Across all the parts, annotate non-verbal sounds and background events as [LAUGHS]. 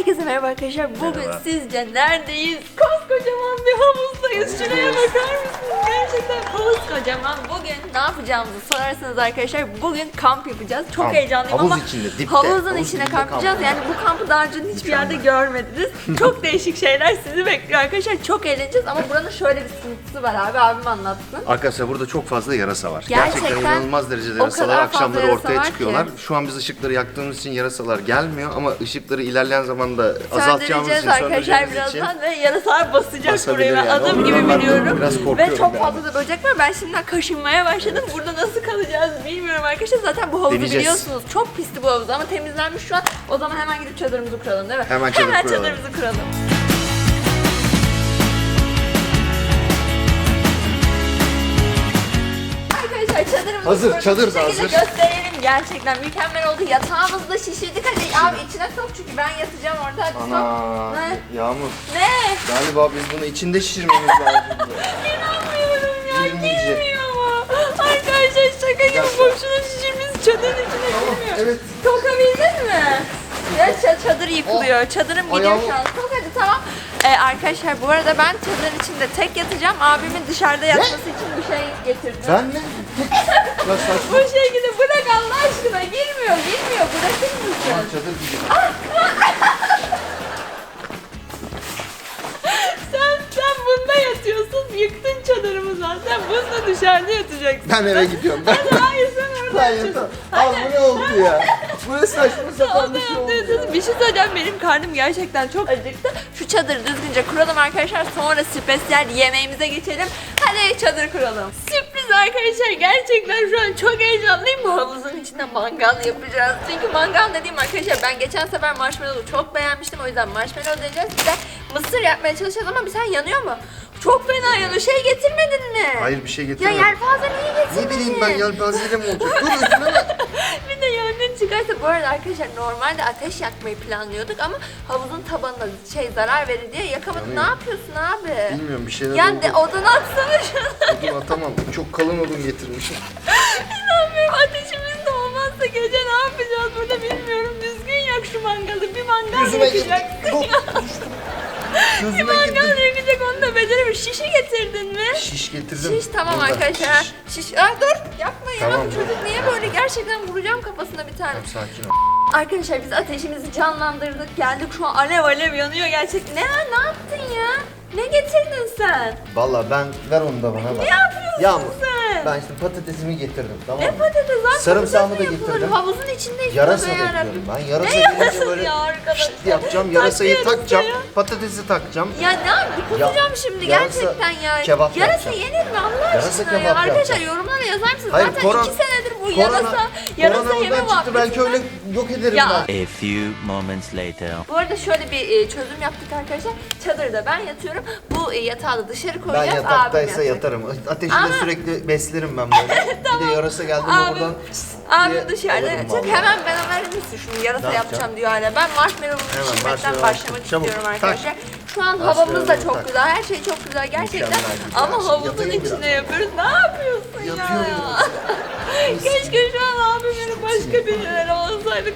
Herkese merhaba arkadaşlar. Bugün Merhaba. sizce neredeyiz? Koskocaman bir havuzdayız. Şuraya bakar mısınız? Gerçekten koskocaman. Bugün ne yapacağımızı sorarsanız arkadaşlar bugün kamp yapacağız. Çok Kamp. heyecanlıyım Havuz ama içinde, dipte. havuzun Havuz içine kamp yapacağız. Yani bu kampı daha önce hiçbir yerde görmediniz. Çok [LAUGHS] değişik şeyler sizi bekliyor arkadaşlar. Çok eğleneceğiz ama buranın şöyle bir sıkıntısı var abi. Abim anlatsın. Arkadaşlar burada çok fazla yarasa var. Gerçekten inanılmaz derecede yarasalar akşamları ortaya var ki. çıkıyorlar. Şu an biz ışıkları yaktığımız için yarasalar gelmiyor ama ışıkları ilerleyen zamanda azaltacağımız Söndüreceğiz için arkadaşlar söndüreceğimiz için birazdan ve yarasalar basacak Basabilir buraya. Ben yani. adım O gibi ben biliyorum. biraz Ve çok yani. fazla da böcek var. Ben şimdiden kaşınmaya başladım. Burada nasıl kalacağız bilmiyorum arkadaşlar. Zaten bu havuzu Deneyeceğiz. biliyorsunuz. Çok pisti bu havuz ama temizlenmiş şu an. O zaman hemen gidip çadırımızı kuralım değil mi? Hemen çadır kuralım. çadırımızı kuralım. Hazır, kurduk. çadır Bu da şekilde hazır. gösterelim. Gerçekten mükemmel oldu. Yatağımızı da şişirdik. Hadi abi içine sok çünkü ben yatacağım orada. Hadi sok. Ana Ne? Yağmur. Ne? Galiba biz bunu içinde şişirmemiz lazım. [LAUGHS] İnanmıyorum ya. Girmeyecek. Girmiyor ama. Arkadaşlar şaka gibi Gerçekten. boşuna şişirmiş çadırın içine girmiyor. evet. Sokabildin mi? Ya ça- çadır yıkılıyor. Çadırım gidiyor Ayağım- şu an. Sok. Ee, arkadaşlar bu arada ben çadırın içinde tek yatacağım. Abimin dışarıda yatması için bir şey getirdim. Ben mi? ya saçma. [LAUGHS] Bu şekilde bırak Allah aşkına. Girmiyor, girmiyor. Bırakır mısın? çadır gidiyor. [LAUGHS] Sen, sen bunda yatıyorsun. Yıktın çadırımı zaten. Bunda dışarıda yatacaksın. Ben eve gidiyorum. Ben, hayır sen orada ben yatacaksın. Al bu ne oldu ya? Bu ne saçma sapan bir şey oldu ya. Bir şey söyleyeceğim benim karnım gerçekten çok acıktı. Şu çadırı düzgünce kuralım arkadaşlar sonra spesiyel yemeğimize geçelim. Hadi çadır kuralım. Sürpriz arkadaşlar gerçekten şu an çok heyecanlıyım. Bu havuzun içinde mangal yapacağız. Çünkü mangal dediğim arkadaşlar ben geçen sefer marshmallow çok beğenmiştim. O yüzden marshmallow deneyeceğiz. Bir de mısır yapmaya çalışacağız ama bir sen yanıyor mu? Çok fena yanıyor. Şey getirmedin mi? Hayır bir şey Ya getirmedim. yelpaze niye Ne getirmedin? bileyim ben yelpazeyle mi olacak? Dur üstüne bak. Çıkarsa bu arada arkadaşlar normalde ateş yakmayı planlıyorduk ama havuzun tabanına şey zarar verir diye yakamadık. Ne Yanıyor. yapıyorsun abi? Bilmiyorum bir şeyler Ya oldu. de odana atsana şunu. Odun atamam. Çok kalın odun getirmişim. İnanmıyorum ateşimiz de olmazsa gece ne yapacağız burada bilmiyorum. Düzgün yak şu mangalı. Bir mangal Yüzüme girdi. yakacaksın [LAUGHS] ya. Bir mangal yakacak onu da beceremiyor. Şişe getirdin mi? Şiş getirdim. Şiş tamam Burada. arkadaşlar. Şiş. Şiş. Aa, dur yapma ya. Tamam, çocuk niye böyle gerçekten vuracağım kafasına bir tane. Tamam, sakin ol. Arkadaşlar biz ateşimizi canlandırdık geldik şu an alev alev yanıyor gerçekten. Ne ne yaptın ya? Ne getirdin sen? Valla ben ver onu da bana bak. Ne yapıyorsun Yağmur. sen? Ben işte patatesimi getirdim tamam Ne mı? patates lan? Sarımsağımı da yapılır? getirdim. Havuzun içinde işte. Yarasa yarabbim. bekliyorum ben. Yarasa Ne yarası böyle ya arkadaş? şşt yapacağım. Yarasayı takacağım. ya? Patatesi takacağım. Ya ne yapayım? Kusacağım şimdi yarasa gerçekten ya. kebap yarasa yapacağım. yenir mi Allah Yarasa aşkına ya? Arkadaşlar yorumlara yazar mısınız? Hayır, Zaten koron- iki senedir bu yarasa, yarasa yeme oradan çıktı belki öyle yok ederim Ya. ben. A few moments later. Bu arada şöyle bir e, çözüm yaptık arkadaşlar. Çadırda ben yatıyorum. Bu e, yatağı da dışarı Ben koyacağız. abim yataktaysa yatacak. yatarım. Ateşinde Ama- sürekli beslerim ben böyle. [LAUGHS] Bir de yarasa geldi mi Abim, buradan abim diye dışarıda alırım yatacak. vallahi. Hemen ben verir misin şunu? Yarasa Ne yapacağım yapacağım? diyor hala. Ben marshmallow'un Hemen pişirmekten marshmallow başlamak çabuk, istiyorum tak. arkadaşlar. Şu an havamız da çok tak. güzel. Her şey çok güzel gerçekten. Mükemmel, güzel. Ama havuzun Yatayım içinde biraz. yapıyoruz. Ne yapıyorsun Yatıyorum ya? [LAUGHS] Keşke şu an abimin başka birileri olsaydı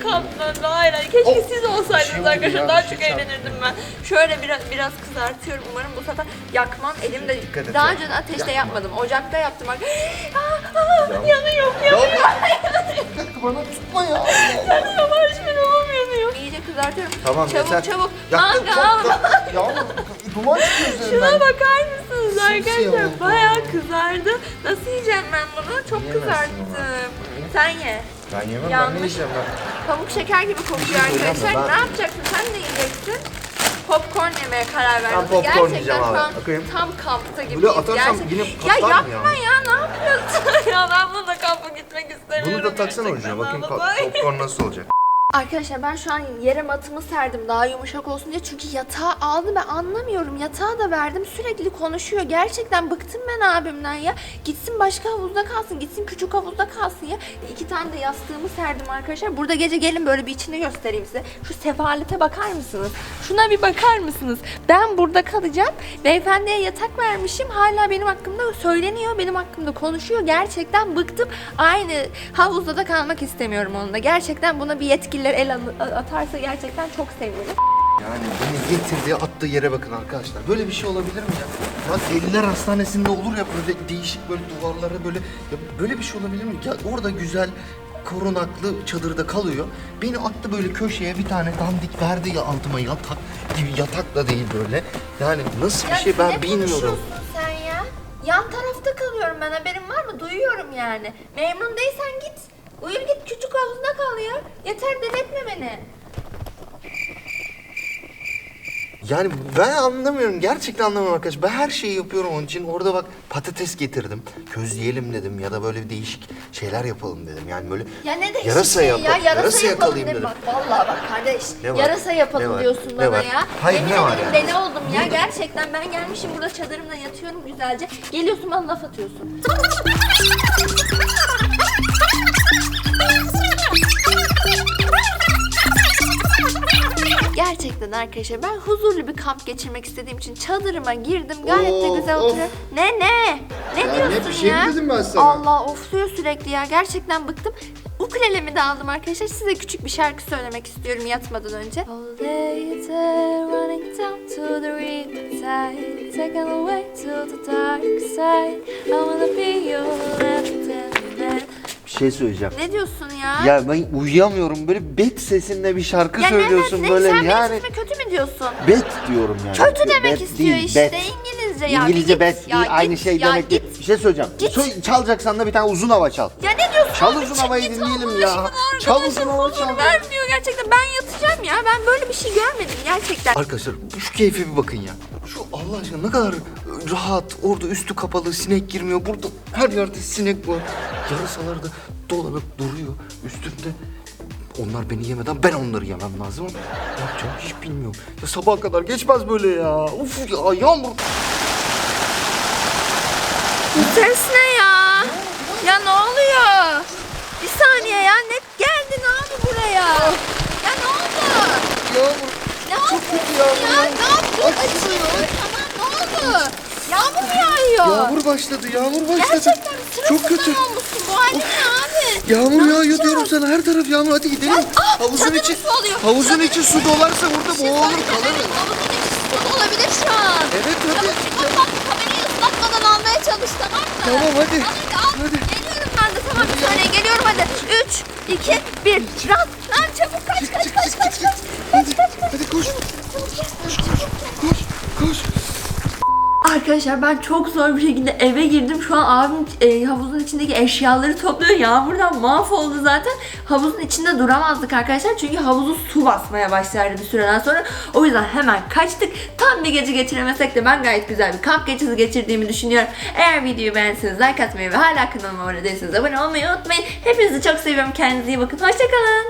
daha eğlenceli. Keşke Oh, siz olsaydınız şey oldu arkadaşlar. ya, Daha bir çok şey çarptı. eğlenirdim ben. Şöyle biraz biraz kızartıyorum. Umarım bu sefer yakmam. Elimde Dikkat et daha önce de ateşte Yakma. yapmadım. Ocakta yaptım. Aa, aa, yanıyor, yanıyor. [LAUGHS] Bana tutma ya. yanıyor, marshmallow'um yanıyor. İyice kızartıyorum. Tamam çabuk, yeter. Çabuk Yaktım Mangal. çok. [LAUGHS] Yağmur duman çıkıyor üzerinden. Şuna bakar mısınız Simsiyah arkadaşlar? Bayağı kızardı. Nasıl yiyeceğim ben bunu? Çok Yiyemezsin kızarttım. ama. Sen ye. Ben yemem ben Yanlış. ne yiyeceğim ben. Pamuk şeker gibi kokuyor şey söyleyeceğim arkadaşlar. ben- Ne yapacaksın? Sen ne yiyeceksin? Popcorn yemeye karar verdim. popcorn Gerçekten yiyeceğim şu abi. an Bakayım. tam kampta gibiyiz. Atarsam Gerçek- yine Ya patlar mı yapma ya ne yapıyorsun? [LAUGHS] ya ben bununla kampa gitmek istemiyorum. Bunu da taksana gerçekten. ucuna bakayım popcorn nasıl olacak. Arkadaşlar ben şu an yere matımı serdim daha yumuşak olsun diye. Çünkü yatağı aldı ben anlamıyorum. Yatağı da verdim sürekli konuşuyor. Gerçekten bıktım ben abimden ya. Gitsin başka havuzda kalsın. Gitsin küçük havuzda kalsın ya. İki tane de yastığımı serdim arkadaşlar. Burada gece gelin böyle bir içini göstereyim size. Şu sefalete bakar mısınız? Şuna bir bakar mısınız? Ben burada kalacağım. Beyefendiye yatak vermişim. Hala benim hakkımda söyleniyor. Benim hakkımda konuşuyor. Gerçekten bıktım. Aynı havuzda da kalmak istemiyorum onunla. Gerçekten buna bir yetkililer el atarsa gerçekten çok sevinirim. Yani beni getirdiği attığı yere bakın arkadaşlar. Böyle bir şey olabilir mi ya? Ya deliler hastanesinde olur ya böyle değişik böyle duvarlara böyle ya böyle bir şey olabilir mi? Ya orada güzel korunaklı çadırda kalıyor. Beni attı böyle köşeye bir tane dandik verdi ya altıma yatak gibi yatak da değil böyle. Yani nasıl bir Ya şey ben bilmiyorum. sen ya? Yan tarafta kalıyorum ben haberin var mı? Duyuyorum yani. Memnun değilsen git. Buyur git küçük havuzda kal ya. Yeter delirtme beni. Yani ben anlamıyorum. Gerçekten anlamıyorum arkadaş. Ben her şeyi yapıyorum onun için. Orada bak patates getirdim. Közleyelim dedim ya da böyle değişik şeyler yapalım dedim. Yani böyle Ya ne değişik yarasa şey yapa- ya. Yarasa, yarasa yapalım yakalayayım dedim. dedim. Bak vallahi bak kardeş. Ne var? Yarasa yapalım Ne var? diyorsun Ne bana var? ya. Hayır, Yemin ne var ederim yani? deli oldum ya. Gerçekten ben gelmişim burada çadırımda yatıyorum güzelce. Geliyorsun bana laf atıyorsun. Arkadaşlar ben huzurlu bir kamp geçirmek istediğim için çadırıma girdim. Gayet de Oo, güzel of. oturuyor. Ne ne? Ne Ya ne, diyorsun bir şey ya? dedim ben sana? Allah ofluyor sürekli ya. Gerçekten bıktım. Ukulelemi de aldım arkadaşlar. Size küçük bir şarkı söylemek istiyorum yatmadan önce. All day running down to the riptide, taken away to the dark side. I wanna be your left hand man. Bir şey söyleyeceğim. Ne diyorsun ya? Ya ben uyuyamıyorum. Böyle bet sesinde bir şarkı Ya söylüyorsun ne, böyle sen yani. sesime kötü mü diyorsun? Bet diyorum yani. Kötü demek Bet istiyor değil, işte bet. İngilizce ya. İngilizce Bir git bet ya, değil, aynı git şey ya, demek değil. git. Bir şey söyleyeceğim. Git. Söyle- çalacaksan da bir tane uzun hava çal. Ya ne diyorsun? Çal uzun havayı git dinleyelim ya. Çal uzun hava çal. vermiyor gerçekten. Ben yatacağım ya. Ben böyle bir şey görmedim gerçekten. Arkadaşlar şu keyfe bir bakın ya. Şu Allah aşkına ne kadar rahat. Orada üstü kapalı sinek girmiyor. Burada her yerde sinek var. Yarasalar da dolanıp duruyor üstümde. Onlar beni yemeden ben onları yemem lazım ama ne yapacağım hiç bilmiyorum. Ya sabaha kadar geçmez böyle ya. Uf ya yağmur. Bu ses ne ya? Ya ne oluyor? Bir saniye ya ne geldin abi buraya? Ya ne oldu? Yağmur. Ne Çok oldu? kötü yağmur. Ya ne yaptın? Acıtıyor. Tamam ne oldu? Yağmur mu yağıyor? Yağmur başladı, yağmur başladı. Gerçekten Çok kötü. olmuşsun bu halin ne abi? Yağmur Ne yağıyor yapacağız? diyorum sana her taraf yağmur hadi gidelim. Aa, havuzun çadırın içi su oluyor. havuzun içi su dolarsa burada şey boğulur kalırız. su olabilir şu an. Evet hadi. Çabuk çık bak kamerayı ıslatmadan almaya çalış tamam mı? Tamam hadi. Hadi al. Hadi. Geliyorum ben de tamam bir saniye geliyorum hadi. 3, 2, 1. Lan lan çabuk kaç kaç kaç kaç kaç. Hadi hadi. Koş koş. Arkadaşlar ben çok zor bir şekilde eve girdim. Şu an abim e, havuzun içindeki eşyaları topluyor. Yağmurdan mahvoldu zaten. Havuzun içinde duramazdık arkadaşlar. Çünkü havuzu su basmaya başlardı bir süreden sonra. O yüzden hemen kaçtık. Tam bir gece geçiremesek de ben gayet güzel bir kamp gecesi geçirdiğimi düşünüyorum. Eğer videoyu beğendiyseniz like atmayı ve hala kanalıma abone değilseniz abone olmayı unutmayın. Hepinizi çok seviyorum. Kendinize iyi bakın. Hoşçakalın.